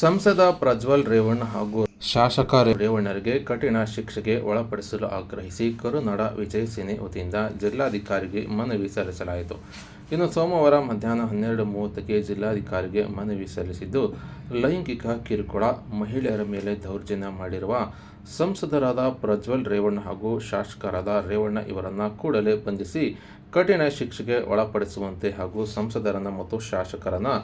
ಸಂಸದ ಪ್ರಜ್ವಲ್ ರೇವಣ್ಣ ಹಾಗೂ ಶಾಸಕ ರೇವಣ್ಣರಿಗೆ ಕಠಿಣ ಶಿಕ್ಷೆಗೆ ಒಳಪಡಿಸಲು ಆಗ್ರಹಿಸಿ ಕರುನಾಡ ವಿಜಯ ಸೇನೆ ವತಿಯಿಂದ ಜಿಲ್ಲಾಧಿಕಾರಿಗೆ ಮನವಿ ಸಲ್ಲಿಸಲಾಯಿತು. ಇನ್ನು ಸೋಮವಾರ ಮಧ್ಯಾಹ್ನ ಹನ್ನೆರಡು ಮೂವತ್ತಕ್ಕೆ ಜಿಲ್ಲಾಧಿಕಾರಿಗೆ ಮನವಿ ಸಲ್ಲಿಸಿದ್ದು, ಲೈಂಗಿಕ ಕಿರುಕುಳ, ಮಹಿಳೆಯರ ಮೇಲೆ ದೌರ್ಜನ್ಯ ಮಾಡಿರುವ ಸಂಸದರಾದ ಪ್ರಜ್ವಲ್ ರೇವಣ್ಣ ಹಾಗೂ ಶಾಸಕರಾದ ರೇವಣ್ಣ ಇವರನ್ನು ಕೂಡಲೇ ಬಂಧಿಸಿ ಕಠಿಣ ಶಿಕ್ಷೆಗೆ ಒಳಪಡಿಸುವಂತೆ ಹಾಗೂ ಸಂಸದರನ್ನು ಮತ್ತು ಶಾಸಕರನ್ನು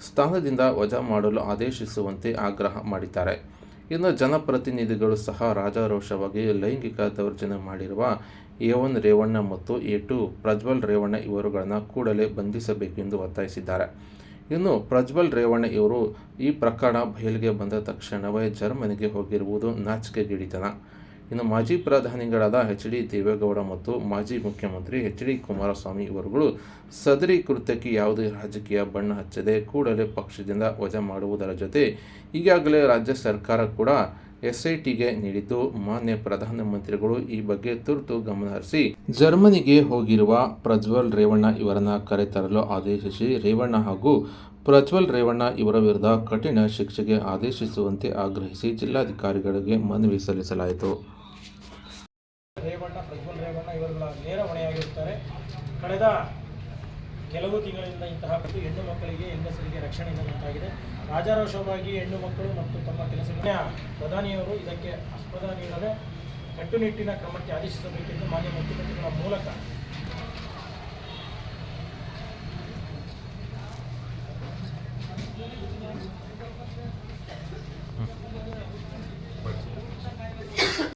ಸ್ಥಾನದಿಂದ ವಜಾ ಮಾಡಲು ಆದೇಶಿಸುವಂತೆ ಆಗ್ರಹ ಮಾಡಿದ್ದಾರೆ. ಇನ್ನು ಜನಪ್ರತಿನಿಧಿಗಳು ಸಹ ರಾಜಾರೋಷವಾಗಿ ಲೈಂಗಿಕ ದೌರ್ಜನ್ಯ ಮಾಡಿರುವ ಎ ಒನ್ ರೇವಣ್ಣ ಮತ್ತು ಎ ಟು ಪ್ರಜ್ವಲ್ ರೇವಣ್ಣ ಇವರುಗಳನ್ನು ಕೂಡಲೇ ಬಂಧಿಸಬೇಕೆಂದು ಒತ್ತಾಯಿಸಿದ್ದಾರೆ. ಇನ್ನು ಪ್ರಜ್ವಲ್ ರೇವಣ್ಣ ಇವರು ಈ ಪ್ರಕರಣ ಬಯಲಿಗೆ ಬಂದ ತಕ್ಷಣವೇ ಜರ್ಮನಿಗೆ ಹೋಗಿರುವುದು ನಾಚಿಕೆಗೇಡಿತನ. ಇನ್ನು ಮಾಜಿ ಪ್ರಧಾನಿಗಳಾದ ಎಚ್ ಡಿ ದೇವೇಗೌಡ ಮತ್ತು ಮಾಜಿ ಮುಖ್ಯಮಂತ್ರಿ ಎಚ್ ಡಿ ಕುಮಾರಸ್ವಾಮಿ ಇವರುಗಳು ಸದರಿ ಕೃತ್ಯಕ್ಕೆ ಯಾವುದೇ ರಾಜಕೀಯ ಬಣ್ಣ ಹಚ್ಚದೆ ಕೂಡಲೇ ಪಕ್ಷದಿಂದ ವಜಾ ಮಾಡುವುದರ ಜೊತೆ ಈಗಾಗಲೇ ರಾಜ್ಯ ಸರ್ಕಾರ ಕೂಡ ಎಸ್ಐಟಿಗೆ ನೀಡಿದ್ದು, ಮಾನ್ಯ ಪ್ರಧಾನಮಂತ್ರಿಗಳು ಈ ಬಗ್ಗೆ ತುರ್ತು ಗಮನಹರಿಸಿ ಜರ್ಮನಿಗೆ ಹೋಗಿರುವ ಪ್ರಜ್ವಲ್ ರೇವಣ್ಣ ಇವರನ್ನ ಕರೆತರಲು ಆದೇಶಿಸಿ ರೇವಣ್ಣ ಹಾಗೂ ಪ್ರಜ್ವಲ್ ರೇವಣ್ಣ ಇವರ ವಿರುದ್ಧ ಕಠಿಣ ಶಿಕ್ಷೆಗೆ ಆದೇಶಿಸುವಂತೆ ಆಗ್ರಹಿಸಿ ಜಿಲ್ಲಾಧಿಕಾರಿಗಳಿಗೆ ಮನವಿ ಸಲ್ಲಿಸಲಾಯಿತು. ರೇವಣ್ಣ, ಪ್ರಜ್ವಲ್ ರೇವಣ್ಣ ಇವರುಗಳ ನೇರ ಹೊಣೆಯಾಗಿರುತ್ತಾರೆ. ಕಳೆದ ಕೆಲವು ತಿಂಗಳಿಂದ ಇಂತಹ ಹೆಣ್ಣು ಮಕ್ಕಳಿಗೆ ಹೆಂಗಸರಿಗೆ ರಕ್ಷಣೆ ನೀಡುವಂತಾಗಿದೆ ರಾಜಾರೋಷವಾಗಿ ಹೆಣ್ಣು ಮಕ್ಕಳು ಮತ್ತು ತಮ್ಮ ಕೆಲಸ ಪ್ರಧಾನಿಯವರು ಇದಕ್ಕೆ ಆಸ್ಪದ ನೀಡದೆ ಕಟ್ಟುನಿಟ್ಟಿನ ಕ್ರಮಕ್ಕೆ ಆದೇಶಿಸಬೇಕೆಂದು ಮಾನ್ಯ ಮುಖ್ಯಮಂತ್ರಿಗಳ ಮೂಲಕ